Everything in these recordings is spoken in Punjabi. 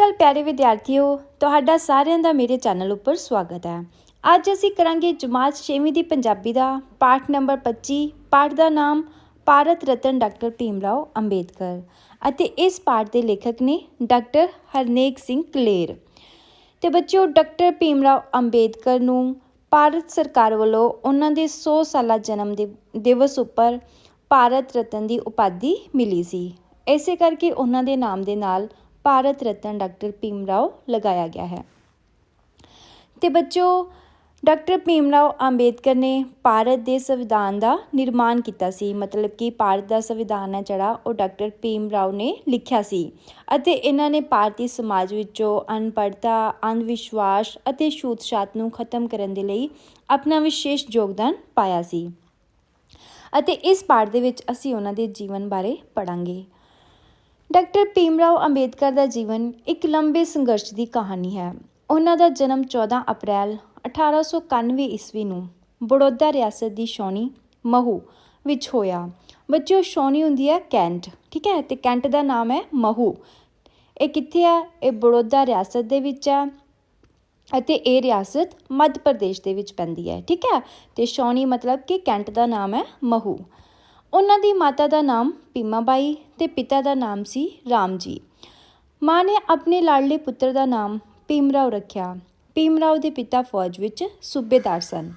ਟਲ ਪਿਆਰੇ ਵਿਦਿਆਰਥੀਓ, ਤੁਹਾਡਾ ਸਾਰਿਆਂ ਦਾ ਮੇਰੇ ਚੈਨਲ ਉੱਪਰ ਸਵਾਗਤ ਹੈ। ਅੱਜ ਅਸੀਂ ਕਰਾਂਗੇ ਜਮਾਤ 6ਵੀਂ ਦੀ ਪੰਜਾਬੀ ਦਾ ਪਾਠ ਨੰਬਰ 25 ਪਾਠ ਦਾ ਨਾਮ ਭਾਰਤ ਰਤਨ ਡਾਕਟਰ ਭੀਮ ਰਾਓ ਅੰਬੇਦਕਰ ਅਤੇ ਇਸ ਪਾਠ ਦੇ ਲੇਖਕ ਨੇ ਡਾਕਟਰ ਹਰਨੇਕ ਸਿੰਘ ਕਲੇਰ। ਤੇ ਬੱਚਿਓ, ਡਾਕਟਰ ਭੀਮ ਰਾਓ ਅੰਬੇਦਕਰ ਨੂੰ ਭਾਰਤ ਸਰਕਾਰ ਵੱਲੋਂ ਉਹਨਾਂ ਦੇ 100 ਸਾਲਾ ਜਨਮ ਦਿਵਸ ਉੱਪਰ ਭਾਰਤ ਰਤਨ ਦੀ ਉਪਾਧੀ ਮਿਲੀ ਸੀ। ਇਸੇ ਕਰਕੇ ਉਹਨਾਂ ਦੇ ਨਾਮ ਦੇ ਨਾਲ ਭਾਰਤ ਰਤਨ ਡਾਕਟਰ ਭੀਮ ਰਾਓ ਲਗਾਇਆ ਗਿਆ ਹੈ। ਤੇ ਬੱਚਿਓ ਡਾਕਟਰ ਭੀਮ ਰਾਓ ਅੰਬੇਦਕਰ ਨੇ ਭਾਰਤ ਦੇ ਸੰਵਿਧਾਨ ਦਾ ਨਿਰਮਾਣ ਕੀਤਾ ਸੀ। ਮਤਲਬ ਕਿ ਭਾਰਤ ਦਾ ਸੰਵਿਧਾਨ ਹੈ ਜਿਹੜਾ, ਉਹ ਡਾਕਟਰ ਭੀਮ ਰਾਓ ਨੇ ਲਿਖਿਆ ਸੀ। ਅਤੇ ਇਹਨਾਂ ਨੇ ਭਾਰਤੀ ਸਮਾਜ ਵਿੱਚੋਂ ਅਨਪੜ੍ਹਤਾ ਅੰਧ ਵਿਸ਼ਵਾਸ ਅਤੇ ਛੂਤ-ਛਾਤ ਨੂੰ ਖਤਮ ਕਰਨ ਦੇ ਲਈ ਆਪਣਾ ਵਿਸ਼ੇਸ਼ ਯੋਗਦਾਨ ਪਾਇਆ ਸੀ। ਅਤੇ ਇਸ ਪਾਠ ਦੇ ਵਿੱਚ ਅਸੀਂ ਉਹਨਾਂ ਦੇ ਜੀਵਨ ਬਾਰੇ ਪੜਾਂਗੇ ਡਾਕਟਰ ਭੀਮ ਰਾਓ ਅੰਬੇਦਕਰ ਦਾ ਜੀਵਨ ਇੱਕ ਲੰਬੇ ਸੰਘਰਸ਼ ਦੀ ਕਹਾਣੀ ਹੈ। ਉਹਨਾਂ ਦਾ ਜਨਮ 14 ਅਪ੍ਰੈਲ 1891 ਈਸਵੀ ਨੂੰ ਬੜੌਦਾ ਰਿਆਸਤ ਦੀ ਸ਼ੌਣੀ ਮਹੂ ਵਿੱਚ ਹੋਇਆ। ਬੱਚਿਓ ਸ਼ੌਣੀ ਹੁੰਦੀ ਹੈ ਕੈਂਟ, ਠੀਕ ਹੈ? ਤੇ ਕੈਂਟ ਦਾ ਨਾਮ ਹੈ ਮਹੂ। ਇਹ ਕਿੱਥੇ ਹੈ? ਇਹ ਬੜੌਦਾ ਰਿਆਸਤ ਦੇ ਵਿੱਚ ਹੈ ਅਤੇ ਇਹ ਰਿਆਸਤ ਮੱਧ ਪ੍ਰਦੇਸ਼ ਦੇ ਵਿੱਚ ਪੈਂਦੀ ਹੈ, ਠੀਕ ਹੈ? ਤੇ ਸ਼ੌਣੀ ਮਤਲਬ ਕਿ ਕੈਂਟ ਦਾ ਨਾਮ ਹੈ ਮਹੂ। ਉਹਨਾਂ ਦੀ ਮਾਤਾ ਦਾ ਨਾਮ ਭੀਮਾਬਾਈ ਤੇ ਪਿਤਾ ਦਾ ਨਾਮ ਸੀ ਰਾਮ ਜੀ ਮਾਂ ਨੇ ਆਪਣੇ ਲਾਡਲੇ ਪੁੱਤਰ ਦਾ ਨਾਮ ਭੀਮਰਾਓ ਰੱਖਿਆ। ਭੀਮਰਾਓ ਦੇ ਪਿਤਾ ਫੌਜ ਵਿੱਚ ਸੂਬੇਦਾਰ ਸਨ।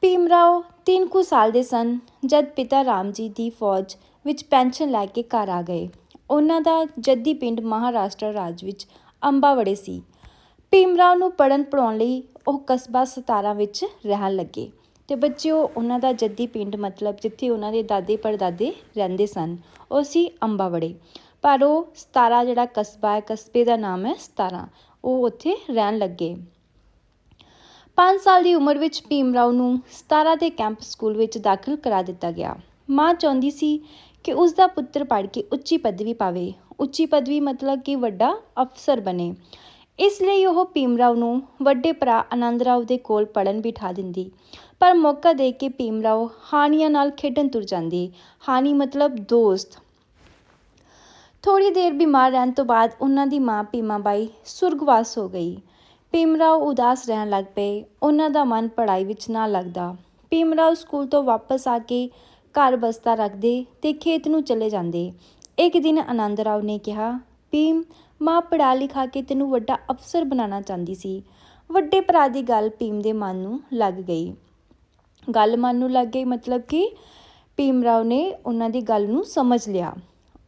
ਭੀਮਰਾਓ ਤਿੰਨ ਕੁ ਸਾਲ ਦੇ ਸਨ ਜਦ ਪਿਤਾ ਰਾਮ ਜੀ ਦੀ ਫੌਜ ਵਿੱਚ ਪੈਨਸ਼ਨ ਲੈ ਕੇ ਘਰ ਆ ਗਏ। ਉਹਨਾਂ ਦਾ ਜੱਦੀ ਪਿੰਡ ਮਹਾਰਾਸ਼ਟਰ ਰਾਜ ਵਿੱਚ ਅੰਬਾਵੜੇ ਸੀ। ਭੀਮਰਾਓ ਨੂੰ ਪੜਨ ਪੜਾਉਣ ਲਈ ਉਹ ਕਸਬਾ ਸਤਾਰਾ ਵਿੱਚ ਰਹਿਣ ਲੱਗੇ। ਤੇ ਬੱਚਿਓ, ਉਹਨਾਂ ਦਾ ਜੱਦੀ ਪਿੰਡ ਮਤਲਬ ਜਿੱਥੇ ਉਹਨਾਂ ਦੇ ਦਾਦੇ ਪੜਦਾਦੇ ਰਹਿੰਦੇ ਸਨ, ਉਹ ਸੀ ਅੰਬਾਵੜੇ। ਪਰ ਉਹ ਸਤਾਰਾ ਜਿਹੜਾ ਕਸਬਾ ਹੈ, ਕਸਬੇ ਦਾ ਨਾਮ ਹੈ ਸਤਾਰਾ, ਉਹ ਉੱਥੇ ਰਹਿਣ ਲੱਗੇ। 5 ਸਾਲ ਦੀ ਉਮਰ ਵਿੱਚ ਭੀਮ ਰਾਓ ਨੂੰ 17 ਦੇ ਕੈਂਪ ਸਕੂਲ ਵਿੱਚ ਦਾਖਲ ਕਰਾ ਦਿੱਤਾ ਗਿਆ। ਮਾਂ ਚਾਹੁੰਦੀ ਸੀ ਕਿ ਉਸ ਦਾ ਪੁੱਤਰ ਪੜ੍ਹ ਕੇ ਉੱਚੀ ਪਦਵੀ ਪਾਵੇ। ਉੱਚੀ ਪਦਵੀ ਮਤਲਬ ਕਿ ਵੱਡਾ ਅਫਸਰ ਬਣੇ। ਇਸ ਲਈ ਉਹ ਭੀਮ ਰਾਓ ਨੂੰ ਵੱਡੇ ਭਰਾ ਆਨੰਦ ਰਾਓ ਦੇ ਕੋਲ ਪੜਨ ਬਿਠਾ ਦਿੰਦੀ। ਪਰ ਮੌਕਾ ਦੇ ਕੇ ਭੀਮ ਰਾਓ ਹਾਨੀਆਂ ਨਾਲ ਖੇਡਣ ਤੁਰ ਜਾਂਦੀ। ਹਾਨੀ ਮਤਲਬ ਦੋਸਤ। ਥੋੜੀ ਦੇਰ ਬਿਮਾਰ ਰਹਿਣ ਤੋਂ ਬਾਅਦ ਉਹਨਾਂ ਦੀ ਮਾਂ ਭੀਮਾਬਾਈ ਸੁਰਗਵਾਸ ਹੋ ਗਈ। ਭੀਮ ਰਾਓ ਉਦਾਸ ਰਹਿਣ ਲੱਗ ਪਏ। ਉਹਨਾਂ ਦਾ ਮਨ ਪੜ੍ਹਾਈ ਵਿੱਚ ਨਾ ਲੱਗਦਾ। ਭੀਮ ਰਾਓ ਸਕੂਲ ਤੋਂ ਵਾਪਸ ਆ ਕੇ ਘਰ ਬਸਤਾ ਰੱਖਦੇ ਤੇ ਖੇਤ ਨੂੰ ਚਲੇ ਜਾਂਦੇ। ਇੱਕ ਦਿਨ ਆਨੰਦ ਰਾਓ ਨੇ ਕਿਹਾ, ਭੀਮ, ਮਾਂ ਪੜ੍ਹਾ ਲਿਖਾ ਕੇ ਤੈਨੂੰ ਵੱਡਾ ਅਫਸਰ ਬਣਾਉਣਾ ਚਾਹੁੰਦੀ ਸੀ। ਵੱਡੇ ਭਰਾ ਦੀ ਗੱਲ ਭੀਮ ਦੇ ਮਨ ਨੂੰ ਲੱਗ ਗਈ। ਗੱਲ ਮੰਨਣ ਨੂੰ ਲੱਗ ਗਈ, ਮਤਲਬ ਕਿ ਭੀਮ ਰਾਓ ਨੇ ਉਹਨਾਂ ਦੀ ਗੱਲ ਨੂੰ ਸਮਝ ਲਿਆ।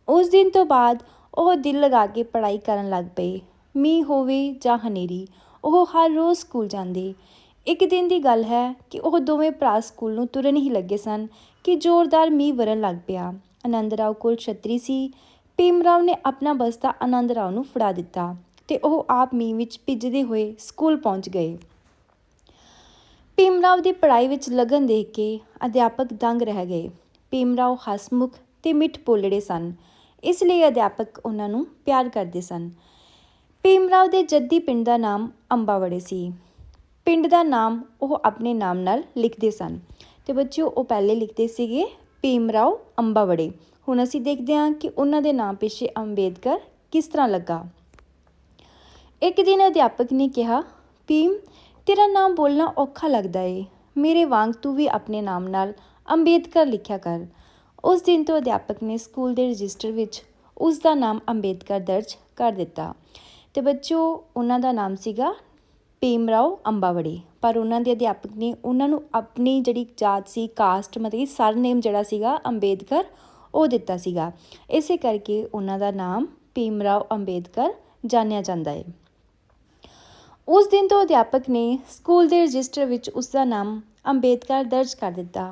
ਉਸ ਦਿਨ ਤੋਂ ਬਾਅਦ ਉਹ ਦਿਲ ਲਗਾ ਕੇ ਪੜ੍ਹਾਈ ਕਰਨ ਲੱਗ ਪਏ। ਮੀਂਹ ਹੋਵੇ ਜਾਂ ਹਨੇਰੀ, ਉਹ ਹਰ ਰੋਜ਼ ਸਕੂਲ ਜਾਂਦੇ। ਇੱਕ ਦਿਨ ਦੀ ਗੱਲ ਹੈ ਕਿ ਉਹ ਦੋਵੇਂ ਭਰਾ ਸਕੂਲ ਨੂੰ ਤੁਰਨ ਹੀ ਲੱਗੇ ਸਨ ਕਿ ਜ਼ੋਰਦਾਰ ਮੀਂਹ ਵਰਨ ਲੱਗ ਪਿਆ। ਆਨੰਦ ਰਾਓ ਕੋਲ ਛਤਰੀ ਸੀ। ਭੀਮ ਰਾਓ ਨੇ ਆਪਣਾ ਬਸਤਾ ਆਨੰਦ ਰਾਓ ਨੂੰ ਫੜਾ ਦਿੱਤਾ ਤੇ ਉਹ ਆਪ ਮੀਂਹ ਵਿੱਚ ਭਿੱਜਦੇ ਹੋਏ ਸਕੂਲ ਪਹੁੰਚ ਗਏ। ਭੀਮ ਰਾਓ ਦੀ ਪੜ੍ਹਾਈ ਵਿੱਚ ਲਗਨ ਦੇਖ ਕੇ ਅਧਿਆਪਕ ਦੰਗ ਰਹਿ ਗਏ। ਭੀਮ ਰਾਓ ਹਸਮੁਖ ਤੇ ਮਿੱਠ ਪੋਲੜੇ ਸਨ। ਇਸ ਲਈ ਅਧਿਆਪਕ ਉਹਨਾਂ ਨੂੰ ਪਿਆਰ ਕਰਦੇ ਸਨ। ਭੀਮ ਰਾਓ ਦੇ ਜੱਦੀ ਪਿੰਡ ਦਾ ਨਾਮ ਅੰਬਾਵੜੇ ਸੀ। ਪਿੰਡ ਦਾ ਨਾਮ ਉਹ ਆਪਣੇ ਨਾਮ ਨਾਲ ਲਿਖਦੇ ਸਨ। ਤੇ ਬੱਚਿਓ, ਉਹ ਪਹਿਲੇ ਲਿਖਦੇ ਸੀਗੇ ਭੀਮ ਰਾਓ ਅੰਬਾਵੜੇ। ਹੁਣ ਅਸੀਂ ਦੇਖਦੇ ਹਾਂ ਕਿ ਉਹਨਾਂ ਦੇ ਨਾਮ ਪਿੱਛੇ ਅੰਬੇਦਕਰ ਕਿਸ ਤਰ੍ਹਾਂ ਲੱਗਾ। ਇੱਕ ਦਿਨ ਅਧਿਆਪਕ ਨੇ ਕਿਹਾ, ਭੀਮ ਤੇਰਾ ਨਾਮ ਬੋਲਣਾ ਔਖਾ ਲੱਗਦਾ ਏ। ਮੇਰੇ ਵਾਂਗ ਤੂੰ ਵੀ ਆਪਣੇ ਨਾਮ ਨਾਲ ਅੰਬੇਦਕਰ ਲਿਖਿਆ ਕਰ। ਉਸ ਦਿਨ ਤੋਂ ਅਧਿਆਪਕ ਨੇ ਸਕੂਲ ਦੇ ਰਜਿਸਟਰ ਵਿੱਚ ਉਸ ਦਾ ਨਾਮ ਅੰਬੇਦਕਰ ਦਰਜ ਕਰ ਦਿੱਤਾ। ਤੇ ਬੱਚਿਓ, ਉਹਨਾਂ ਦਾ ਨਾਮ ਸੀਗਾ ਭੀਮਰਾਓ ਅੰਬਾਵੜੇ। ਪਰ ਉਹਨਾਂ ਦੇ ਅਧਿਆਪਕ ਨੇ ਉਹਨਾਂ ਨੂੰ ਆਪਣੀ ਜਿਹੜੀ ਜਾਤ ਸੀ ਕਾਸਟ ਮਤਲਬ ਸਰਨੇਮ ਜਿਹੜਾ ਸੀਗਾ ਅੰਬੇਦਕਰ, ਉਹ ਦਿੱਤਾ ਸੀਗਾ। ਇਸੇ ਕਰਕੇ ਉਹਨਾਂ ਦਾ ਨਾਮ ਭੀਮਰਾਓ ਅੰਬੇਦਕਰ ਜਾਣਿਆ ਜਾਂਦਾ ਹੈ ਉਸ ਦਿਨ ਤੋਂ ਅਧਿਆਪਕ ਨੇ ਸਕੂਲ ਦੇ ਰਜਿਸਟਰ ਵਿੱਚ ਉਸ ਦਾ ਨਾਮ ਅੰਬੇਦਕਰ ਦਰਜ ਕਰ ਦਿੱਤਾ।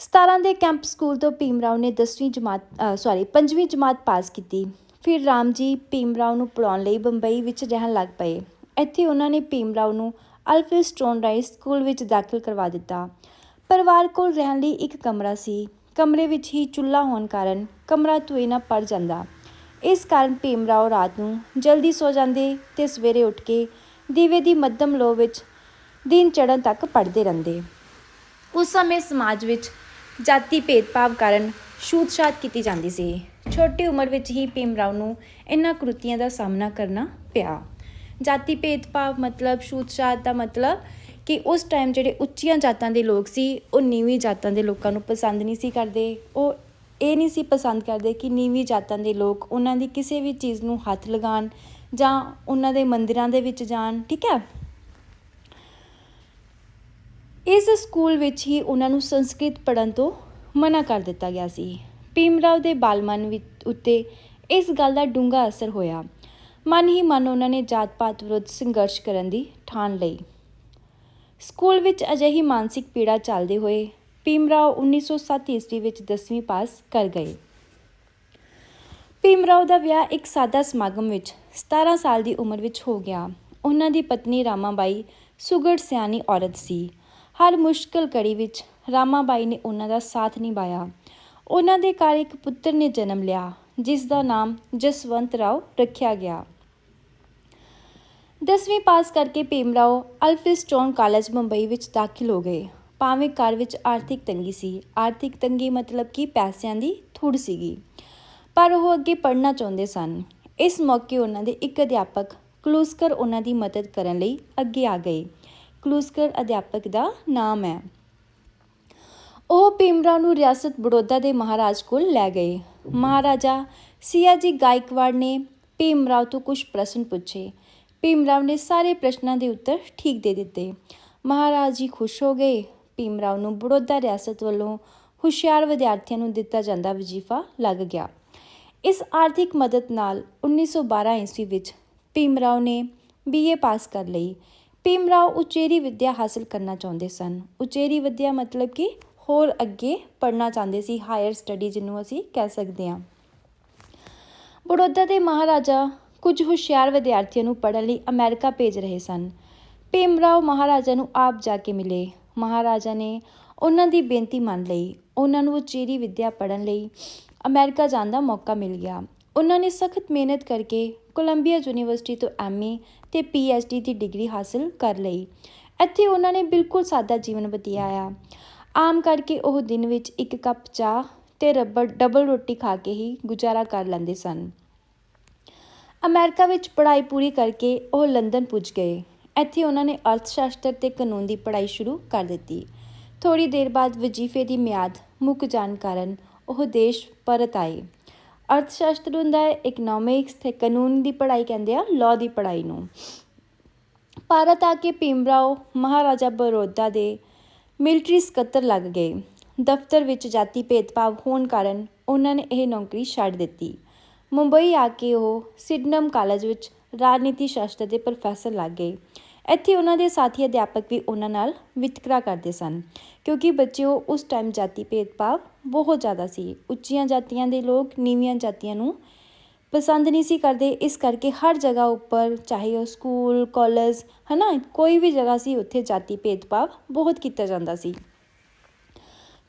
17 ਦੇ ਕੈਂਪ ਸਕੂਲ ਤੋਂ ਭੀਮ ਰਾਓ ਨੇ 10ਵੀਂ ਜਮਾਤ ਸੌਰੀ 5ਵੀਂ ਜਮਾਤ ਪਾਸ ਕੀਤੀ। ਫਿਰ ਰਾਮ ਜੀ ਭੀਮ ਰਾਓ ਨੂੰ ਪੜਾਉਣ ਲਈ ਬੰਬਈ ਵਿੱਚ ਰਹਿਣ ਲੱਗ ਪਏ। ਇੱਥੇ ਉਹਨਾਂ ਨੇ ਭੀਮ ਰਾਓ ਨੂੰ ਅਲਫਰੈਡ ਸਟੋਨ ਰਾਈਸ ਸਕੂਲ ਵਿੱਚ ਦਾਖਲ ਕਰਵਾ ਦਿੱਤਾ। ਪਰਿਵਾਰ ਕੋਲ ਰਹਿਣ ਲਈ ਇੱਕ ਕਮਰਾ ਸੀ। ਕਮਰੇ ਵਿੱਚ ਹੀ ਚੁੱਲ੍ਹਾ ਹੋਣ ਕਾਰਨ ਕਮਰਾ ਧੂਏ ਨਾਲ ਭਰ ਜਾਂਦਾ। ਇਸ ਕਾਰਨ ਭੀਮ ਰਾਓ ਰਾਤ ਨੂੰ ਜਲਦੀ ਸੋ ਜਾਂਦੇ ਤੇ ਸਵੇਰੇ ਉੱਠ ਕੇ ਦੀਵੇ ਦੀ ਮੱਧਮ ਲੋ ਵਿੱਚ ਦਿਨ ਚੜ੍ਹਨ ਤੱਕ ਪੜ੍ਹਦੇ ਰਹਿੰਦੇ। ਉਸ ਸਮੇਂ ਸਮਾਜ ਵਿੱਚ ਜਾਤੀ ਭੇਦਭਾਵ ਕਾਰਨ ਛੂਤ-ਛਾਤ ਕੀਤੀ ਜਾਂਦੀ ਸੀ। ਛੋਟੀ ਉਮਰ ਵਿੱਚ ਹੀ ਭੀਮ ਰਾਓ ਨੂੰ ਇਹਨਾਂ ਕ੍ਰਿਤੀਆਂ ਦਾ ਸਾਹਮਣਾ ਕਰਨਾ ਪਿਆ। ਜਾਤੀ ਭੇਦਭਾਵ ਮਤਲਬ ਛੂਤ-ਛਾਤ ਦਾ ਮਤਲਬ ਕਿ ਉਸ ਟਾਈਮ ਜਿਹੜੇ ਉੱਚੀਆਂ ਜਾਤਾਂ ਦੇ ਲੋਕ ਸੀ, ਉਹ ਨੀਵੀਂ ਜਾਤਾਂ ਦੇ ਲੋਕਾਂ ਨੂੰ ਪਸੰਦ ਨਹੀਂ ਸੀ ਕਰਦੇ। ਉਹ ਇਹ ਨਹੀਂ ਸੀ ਪਸੰਦ ਕਰਦੇ ਕਿ ਨੀਵੀਂ ਜਾਤਾਂ ਦੇ ਲੋਕ ਉਹਨਾਂ ਦੀ ਕਿਸੇ ਵੀ ਚੀਜ਼ ਨੂੰ ਹੱਥ ਲਗਾਉਣ ਜਾਂ ਉਹਨਾਂ ਦੇ ਮੰਦਿਰਾਂ ਦੇ ਵਿੱਚ ਜਾਣ, ਠੀਕ ਹੈ? ਇਸ ਸਕੂਲ ਵਿੱਚ ਹੀ ਉਹਨਾਂ ਨੂੰ ਸੰਸਕ੍ਰਿਤ ਪੜ੍ਹਨ ਤੋਂ ਮਨਾ ਕਰ ਦਿੱਤਾ ਗਿਆ ਸੀ। ਭੀਮ ਰਾਓ ਦੇ ਬਾਲਮਨ ਵਿੱਚ ਉੱਤੇ ਇਸ ਗੱਲ ਦਾ ਡੂੰਘਾ ਅਸਰ ਹੋਇਆ। ਮਨ ਹੀ ਮਨ ਉਹਨਾਂ ਨੇ ਜਾਤ-ਪਾਤ ਵਿਰੁੱਧ ਸੰਘਰਸ਼ ਕਰਨ ਦੀ ਠਾਣ ਲਈ। ਸਕੂਲ ਵਿੱਚ ਅਜਿਹੀ ਮਾਨਸਿਕ ਪੀੜਾ ਚੱਲਦੇ ਹੋਏ ਭੀਮਰਾਓ 1907 ਈਸਵੀ ਵਿੱਚ 10ਵੀਂ ਪਾਸ ਕਰ ਗਏ। ਭੀਮਰਾਓ ਦਾ ਵਿਆਹ ਇੱਕ ਸਾਦਾ ਸਮਾਗਮ ਵਿੱਚ 17 ਸਾਲ ਦੀ ਉਮਰ ਵਿੱਚ ਹੋ ਗਿਆ। ਉਹਨਾਂ ਦੀ ਪਤਨੀ ਰਾਮਾਬਾਈ ਸੁਗੜ ਸਿਆਣੀ ਔਰਤ ਸੀ। ਹਰ ਮੁਸ਼ਕਲ ਘੜੀ ਵਿੱਚ ਰਾਮਾਬਾਈ ਨੇ ਉਹਨਾਂ ਦਾ ਸਾਥ ਨਿਭਾਇਆ। ਉਹਨਾਂ ਦੇ ਘਰ ਇੱਕ ਪੁੱਤਰ ਨੇ ਜਨਮ ਲਿਆ, ਜਿਸ ਦਾ ਨਾਮ ਜਸਵੰਤ ਰਾਓ ਰੱਖਿਆ ਗਿਆ। 10ਵੀਂ ਪਾਸ ਕਰਕੇ ਭੀਮਰਾਓ ਅਲਫਿਸਟੋਨ ਕਾਲਜ ਮੁੰਬਈ ਵਿੱਚ ਦਾਖਲ ਹੋ ਗਏ। ਭਾਵੇਂ ਘਰ ਵਿੱਚ ਆਰਥਿਕ ਤੰਗੀ ਸੀ। ਆਰਥਿਕ ਤੰਗੀ ਮਤਲਬ ਕਿ ਪੈਸਿਆਂ ਦੀ ਥੁੜ ਸੀਗੀ। ਪਰ ਉਹ ਅੱਗੇ ਪੜ੍ਹਨਾ ਚਾਹੁੰਦੇ ਸਨ। ਇਸ ਮੌਕੇ ਉਹਨਾਂ ਦੇ ਇੱਕ ਅਧਿਆਪਕ ਕਲੂਸਕਰ ਉਹਨਾਂ ਦੀ ਮਦਦ ਕਰਨ ਲਈ ਅੱਗੇ ਆ ਗਏ। ਕਲੂਸਕਰ ਅਧਿਆਪਕ ਦਾ ਨਾਮ ਹੈ। ਉਹ ਭੀਮਰਾਓ ਨੂੰ ਰਿਆਸਤ ਬੜੌਦਾ ਦੇ ਮਹਾਰਾਜ ਕੋਲ ਲੈ ਗਏ। ਮਹਾਰਾਜਾ ਸਿਆਜੀ ਗਾਇਕਵਾੜ ਨੇ ਭੀਮਰਾਓ ਤੋਂ ਕੁਝ ਪ੍ਰਸ਼ਨ ਪੁੱਛੇ। ਭੀਮਰਾਓ ਨੇ ਸਾਰੇ ਪ੍ਰਸ਼ਨਾਂ ਦੇ ਉੱਤਰ ਠੀਕ ਦੇ ਦਿੱਤੇ। ਮਹਾਰਾਜ ਜੀ ਖੁਸ਼ ਹੋ ਗਏ। ਭੀਮ ਰਾਓ ਨੂੰ ਬੜੌਦਾ ਰਿਆਸਤ ਵੱਲੋਂ ਹੁਸ਼ਿਆਰ ਵਿਦਿਆਰਥੀਆਂ ਨੂੰ ਦਿੱਤਾ ਜਾਂਦਾ ਵਜ਼ੀਫਾ ਲੱਗ ਗਿਆ। ਇਸ ਆਰਥਿਕ ਮਦਦ ਨਾਲ 1912 ਈਸਵੀ ਵਿੱਚ ਭੀਮ ਰਾਓ ਨੇ ਬੀਏ ਪਾਸ ਕਰ ਲਈ। ਭੀਮ ਰਾਓ ਉਚੇਰੀ ਵਿੱਦਿਆ ਹਾਸਲ ਕਰਨਾ ਚਾਹੁੰਦੇ ਸਨ। ਉਚੇਰੀ ਵਿੱਦਿਆ ਮਤਲਬ ਕਿ ਹੋਰ ਅੱਗੇ ਪੜ੍ਹਨਾ ਚਾਹੁੰਦੇ ਸੀ, ਹਾਇਰ ਸਟੱਡੀ ਜਿਹਨੂੰ ਅਸੀਂ ਕਹਿ ਸਕਦੇ ਹਾਂ। ਬੜੌਦਾ ਦੇ ਮਹਾਰਾਜਾ ਕੁਝ ਹੁਸ਼ਿਆਰ ਵਿਦਿਆਰਥੀਆਂ ਨੂੰ ਪੜ੍ਹਨ ਲਈ ਅਮਰੀਕਾ ਭੇਜ ਰਹੇ ਸਨ। ਭੀਮ ਰਾਓ ਮਹਾਰਾਜਾ ਨੂੰ ਆਪ ਜਾ ਕੇ ਮਿਲੇ। ਮਹਾਰਾਜਾ ਨੇ ਉਹਨਾਂ ਦੀ ਬੇਨਤੀ ਮੰਨ ਲਈ। ਉਹਨਾਂ ਨੂੰ ਉਚੇਰੀ ਵਿੱਦਿਆ ਪੜ੍ਹਨ ਲਈ ਅਮਰੀਕਾ ਜਾਣ ਦਾ ਮੌਕਾ ਮਿਲ ਗਿਆ। ਉਹਨਾਂ ਨੇ ਸਖਤ ਮਿਹਨਤ ਕਰਕੇ ਕੋਲੰਬੀਆ ਯੂਨੀਵਰਸਿਟੀ ਤੋਂ ਐਮਏ ਤੇ ਪੀਐਚਡੀ ਦੀ ਡਿਗਰੀ ਹਾਸਲ ਕਰ ਲਈ। ਇੱਥੇ ਉਹਨਾਂ ਨੇ ਬਿਲਕੁਲ ਸਾਦਾ ਜੀਵਨ ਬਤੀਆਇਆ ਆਮ ਕਰਕੇ ਉਹ ਦਿਨ ਵਿੱਚ ਇੱਕ ਕੱਪ ਚਾਹ ਤੇ ਰੱਬੜ ਡਬਲ ਰੋਟੀ ਖਾ ਕੇ ਹੀ ਗੁਜ਼ਾਰਾ ਕਰ ਲੈਂਦੇ ਸਨ। ਅਮਰੀਕਾ ਵਿੱਚ ਪੜ੍ਹਾਈ ਪੂਰੀ ਕਰਕੇ ਉਹ ਲੰਡਨ ਪੁੱਜ ਗਏ। ਇੱਥੇ ਉਹਨਾਂ ਨੇ ਅਰਥ ਸ਼ਾਸਤਰ ਤੇ ਕਾਨੂੰਨ ਦੀ ਪੜ੍ਹਾਈ ਸ਼ੁਰੂ ਕਰ ਦਿੱਤੀ। ਥੋੜੀ ਦੇਰ ਬਾਅਦ ਵਜ਼ੀਫੇ ਦੀ ਮਿਆਦ ਮੁੱਕ ਜਾਣ ਕਾਰਨ ਉਹ ਦੇਸ਼ ਪਰਤ ਆਏ। ਅਰਥ ਸ਼ਾਸਤਰ ਹੁੰਦਾ ਹੈ ਇਕਨੋਮਿਕਸ ਤੇ ਕਾਨੂੰਨ ਦੀ ਪੜ੍ਹਾਈ ਕਹਿੰਦੇ ਆ ਲਾਅ ਦੀ ਪੜ੍ਹਾਈ ਨੂੰ। ਭਾਰਤ ਆ ਕੇ ਭੀਮਰਾਓ ਮਹਾਰਾਜਾ ਬਰੋਦਾ ਦੇ ਮਿਲਟਰੀ ਸਕੱਤਰ ਲੱਗ ਗਏ। ਦਫ਼ਤਰ ਵਿੱਚ ਜਾਤੀ ਭੇਦਭਾਵ ਹੋਣ ਕਾਰਨ ਉਹਨਾਂ ਨੇ ਇਹ ਨੌਕਰੀ ਛੱਡ ਦਿੱਤੀ। ਮੁੰਬਈ ਆ ਕੇ ਉਹ ਸਿਡਨਮ ਕਾਲਜ ਵਿੱਚ ਰਾਜਨੀਤੀ ਸ਼ਾਸਤਰ ਦੇ ਪ੍ਰੋਫੈਸਰ ਲੱਗ ਗਏ। ਇੱਥੇ ਉਹਨਾਂ ਦੇ ਸਾਥੀ ਅਧਿਆਪਕ ਵੀ ਉਹਨਾਂ ਨਾਲ ਵਿਤਕਰਾ ਕਰਦੇ ਸਨ, ਕਿਉਂਕਿ ਬੱਚੇ ਉਹ ਉਸ ਟਾਈਮ ਜਾਤੀ ਭੇਦਭਾਵ ਬਹੁਤ ਜ਼ਿਆਦਾ ਸੀ। ਉੱਚੀਆਂ ਜਾਤੀਆਂ ਦੇ ਲੋਕ ਨੀਵੀਆਂ ਜਾਤੀਆਂ ਨੂੰ ਪਸੰਦ ਨਹੀਂ ਸੀ ਕਰਦੇ। ਇਸ ਕਰਕੇ ਹਰ ਜਗ੍ਹਾ ਉੱਪਰ, ਚਾਹੇ ਉਹ ਸਕੂਲ ਕਾਲਜ ਹਨਾ, ਕੋਈ ਵੀ ਜਗ੍ਹਾ ਸੀ, ਉੱਥੇ ਜਾਤੀ ਭੇਦਭਾਵ ਬਹੁਤ ਕੀਤਾ ਜਾਂਦਾ ਸੀ।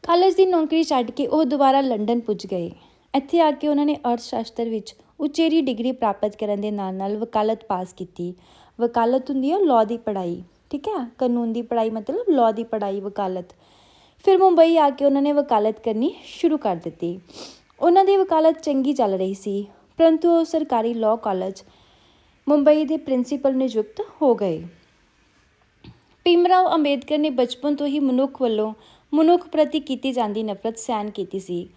ਕਾਲਜ ਦੀ ਨੌਕਰੀ ਛੱਡ ਕੇ ਉਹ ਦੁਬਾਰਾ ਲੰਡਨ ਪੁੱਜ ਗਏ। ਇੱਥੇ ਆ ਕੇ ਉਹਨਾਂ ਨੇ ਅਰਥ ਸ਼ਾਸਤਰ ਵਿੱਚ ਉਚੇਰੀ ਡਿਗਰੀ ਪ੍ਰਾਪਤ ਕਰਨ ਦੇ ਨਾਲ ਨਾਲ ਵਕਾਲਤ ਪਾਸ ਕੀਤੀ। ਵਕਾਲਤ ਹੁੰਦੀ ਹੈ ਲਾਅ ਦੀ ਪੜ੍ਹਾਈ, ਠੀਕ ਹੈ? ਕਾਨੂੰਨ ਦੀ ਪੜ੍ਹਾਈ ਮਤਲਬ ਲਾਅ ਦੀ ਪੜ੍ਹਾਈ, ਵਕਾਲਤ। ਫਿਰ ਮੁੰਬਈ ਆ ਕੇ ਉਹਨਾਂ ਨੇ ਵਕਾਲਤ ਕਰਨੀ ਸ਼ੁਰੂ ਕਰ ਦਿੱਤੀ। ਉਹਨਾਂ ਦੀ ਵਕਾਲਤ ਚੰਗੀ ਚੱਲ ਰਹੀ ਸੀ, ਪਰੰਤੂ ਉਹ ਸਰਕਾਰੀ ਲਾਅ ਕਾਲਜ ਮੁੰਬਈ ਦੇ ਪ੍ਰਿੰਸੀਪਲ ਨਿਯੁਕਤ ਹੋ ਗਏ। ਭੀਮਰਾਓ ਅੰਬੇਦਕਰ ਨੇ ਬਚਪਨ ਤੋਂ ਹੀ ਮਨੁੱਖ ਵੱਲੋਂ ਮਨੁੱਖ ਪ੍ਰਤੀ ਕੀਤੀ ਜਾਂਦੀ ਨਫ਼ਰਤ ਸਹਿਨ ਕੀਤੀ ਸੀ।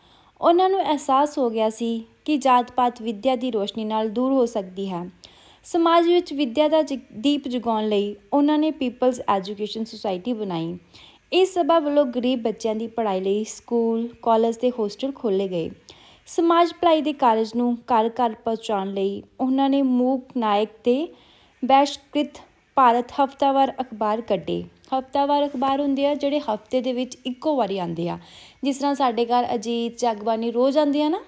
ਉਹਨਾਂ ਨੂੰ ਅਹਿਸਾਸ ਹੋ ਗਿਆ ਸੀ ਕਿ ਜਾਤ-ਪਾਤ ਵਿੱਦਿਆ ਦੀ ਰੋਸ਼ਨੀ ਨਾਲ ਦੂਰ ਹੋ ਸਕਦੀ ਹੈ। ਸਮਾਜ ਵਿੱਚ ਵਿੱਦਿਆ ਦਾ ਜ- ਦੀਪ ਜਗਾਉਣ ਲਈ ਉਹਨਾਂ ਨੇ ਪੀਪਲਜ਼ ਐਜੂਕੇਸ਼ਨ ਸੁਸਾਇਟੀ ਬਣਾਈ। ਇਸ ਸਭਾ ਵੱਲੋਂ ਗਰੀਬ ਬੱਚਿਆਂ ਦੀ ਪੜ੍ਹਾਈ ਲਈ ਸਕੂਲ, ਕਾਲਜ ਤੇ ਹੋਸਟਲ ਖੋਲ੍ਹੇ ਗਏ। ਸਮਾਜ ਭਲਾਈ ਦੇ ਕਾਰਜ ਨੂੰ ਘਰ ਘਰ ਪਹੁੰਚਾਉਣ ਲਈ ਉਹਨਾਂ ਨੇ ਮੂਕ ਨਾਇਕ ਤੇ ਬੈਸ਼ਕ੍ਰਿਤ ਭਾਰਤ ਹਫਤਾਵਾਰ ਅਖਬਾਰ ਕੱਢੇ। ਹਫਤਾਵਾਰ ਅਖਬਾਰ ਹੁੰਦੇ ਆ, ਜਿਹੜੇ ਹਫ਼ਤੇ ਦੇ ਵਿੱਚ ਇੱਕੋ ਵਾਰੀ ਆਉਂਦੇ ਆ। ਜਿਸ ਤਰ੍ਹਾਂ ਸਾਡੇ ਘਰ ਅਜੀਤ, ਜਗਬਾਨੀ ਰੋਜ਼ ਆਉਂਦੀ ਆ ਨਾ,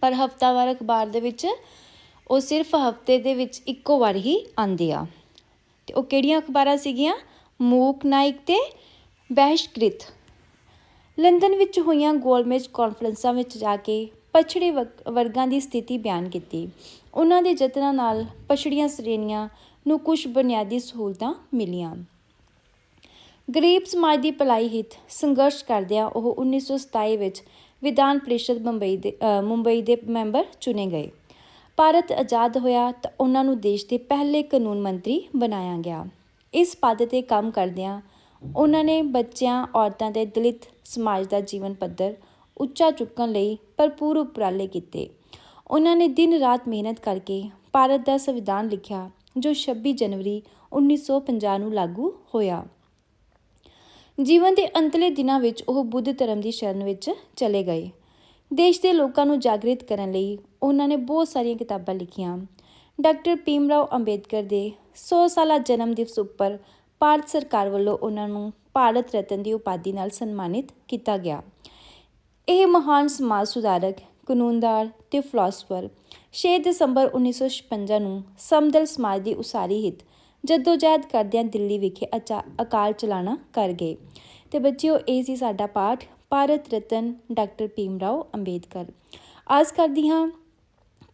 ਪਰ ਹਫਤਾਵਾਰ ਅਖਬਾਰ ਦੇ ਵਿੱਚ ਉਹ ਸਿਰਫ ਹਫ਼ਤੇ ਦੇ ਵਿੱਚ ਇੱਕੋ ਵਾਰ ਹੀ ਆਉਂਦੇ ਆ। ਤੇ ਉਹ ਕਿਹੜੀਆਂ ਅਖਬਾਰਾਂ ਸੀਗੀਆਂ? ਮੂਕ ਨਾਇਕ ਤੇ ਬਹਿਸ਼ਕ੍ਰਿਤ। ਲੰਡਨ ਵਿੱਚ ਹੋਈਆਂ ਗੋਲਮੇਜ ਕਾਨਫਰੰਸਾਂ ਵਿੱਚ ਜਾ ਕੇ ਪਛੜੇ ਵਰਗਾਂ ਦੀ ਸਥਿਤੀ ਬਿਆਨ ਕੀਤੀ। ਉਹਨਾਂ ਦੇ ਯਤਨਾਂ ਨਾਲ ਪਛੜੀਆਂ ਸ਼੍ਰੇਣੀਆਂ ਨੂੰ ਕੁਝ ਬੁਨਿਆਦੀ ਸਹੂਲਤਾਂ ਮਿਲੀਆਂ। ਗਰੀਬ ਸਮਾਜ ਦੀ ਭਲਾਈ ਹਿੱਤ ਸੰਘਰਸ਼ ਕਰਦਿਆਂ ਉਹ 1927 ਵਿੱਚ ਵਿਧਾਨ ਪ੍ਰੀਸ਼ਦ ਮੁੰਬਈ ਦੇ ਮੁੰਬਈ ਦੇ ਮੈਂਬਰ ਚੁਣੇ ਗਏ। ਭਾਰਤ ਆਜ਼ਾਦ ਹੋਇਆ ਤਾਂ ਉਹਨਾਂ ਨੂੰ ਦੇਸ਼ ਦੇ ਪਹਿਲੇ ਕਾਨੂੰਨ ਮੰਤਰੀ ਬਣਾਇਆ ਗਿਆ। ਇਸ ਪਦ ਤੇ ਕੰਮ ਕਰਦਿਆਂ ਉਹਨਾਂ ਨੇ ਬੱਚਿਆਂ, ਔਰਤਾਂ ਤੇ ਦਲਿਤ ਸਮਾਜ ਦਾ ਜੀਵਨ ਪੱਧਰ ਉੱਚਾ ਚੁੱਕਣ ਲਈ ਭਰਪੂਰ ਉਪਰਾਲੇ ਕੀਤੇ। ਉਹਨਾਂ ਨੇ ਦਿਨ ਰਾਤ ਮਿਹਨਤ ਕਰਕੇ ਭਾਰਤ ਦਾ ਸੰਵਿਧਾਨ ਲਿਖਿਆ, ਜੋ 26 ਜਨਵਰੀ 1950 ਨੂੰ ਲਾਗੂ ਹੋਇਆ। ਜੀਵਨ ਦੇ ਅੰਤਲੇ ਦਿਨਾਂ ਵਿੱਚ ਉਹ ਬੁੱਧ ਧਰਮ ਦੀ ਸ਼ਰਨ ਵਿੱਚ ਚਲੇ ਗਏ। ਦੇਸ਼ ਦੇ ਲੋਕਾਂ ਨੂੰ ਜਾਗਰਿਤ ਕਰਨ ਲਈ ਉਹਨਾਂ ਨੇ ਬਹੁਤ ਸਾਰੀਆਂ ਕਿਤਾਬਾਂ ਲਿਖੀਆਂ। ਡਾਕਟਰ ਭੀਮ ਰਾਓ ਅੰਬੇਦਕਰ ਦੇ 100 ਸਾਲਾ ਜਨਮ ਦਿਵਸ ਉੱਪਰ ਭਾਰਤ ਸਰਕਾਰ ਵੱਲੋਂ ਉਹਨਾਂ ਨੂੰ ਭਾਰਤ ਰਤਨ ਦੀ ਉਪਾਧੀ ਨਾਲ ਸਨਮਾਨਿਤ ਕੀਤਾ ਗਿਆ। ਇਹ ਮਹਾਨ ਸਮਾਜ ਸੁਧਾਰਕ, ਕਾਨੂੰਨਦਾਰ ਤੇ ਫਿਲਾਸਫਰ 6 ਦਸੰਬਰ 1956 ਨੂੰ ਸਮਦਲ ਸਮਾਜ ਦੀ ਉਸਾਰੀ ਹਿੱਤ ਜਦੋਜਹਿਦ ਕਰਦਿਆਂ ਦਿੱਲੀ ਵਿਖੇ ਅਚਾ- ਅਕਾਲ ਚਲਾਣਾ ਕਰ ਗਏ। ਤੇ ਬੱਚਿਓ, ਇਹ ਸੀ ਸਾਡਾ ਪਾਠ ਭਾਰਤ ਰਤਨ, ਡਾਕਟਰ ਭੀਮ ਰਾਓ ਅੰਬੇਦਕਰ। ਆਸ ਕਰਦੀ ਹਾਂ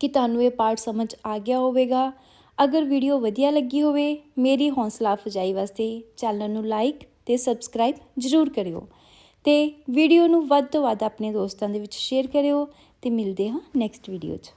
ਕਿ ਤੁਹਾਨੂੰ ਇਹ ਪਾਠ ਸਮਝ ਆ ਗਿਆ ਹੋਵੇਗਾ। ਅਗਰ ਵੀਡੀਓ ਵਧੀਆ ਲੱਗੀ ਹੋਵੇ, ਮੇਰੀ ਹੌਸਲਾ ਅਫਜ਼ਾਈ ਵਾਸਤੇ ਚੈਨਲ ਨੂੰ ਲਾਈਕ ਤੇ ਸਬਸਕ੍ਰਾਈਬ ਜ਼ਰੂਰ ਕਰਿਓ ਤੇ ਵੀਡੀਓ ਨੂੰ ਵੱਧ ਤੋਂ ਵੱਧ ਆਪਣੇ ਦੋਸਤਾਂ ਦੇ ਵਿੱਚ ਸ਼ੇਅਰ ਕਰਿਓ ਤੇ ਮਿਲਦੇ ਹਾਂ ਨੈਕਸਟ ਵੀਡੀਓ 'ਚ।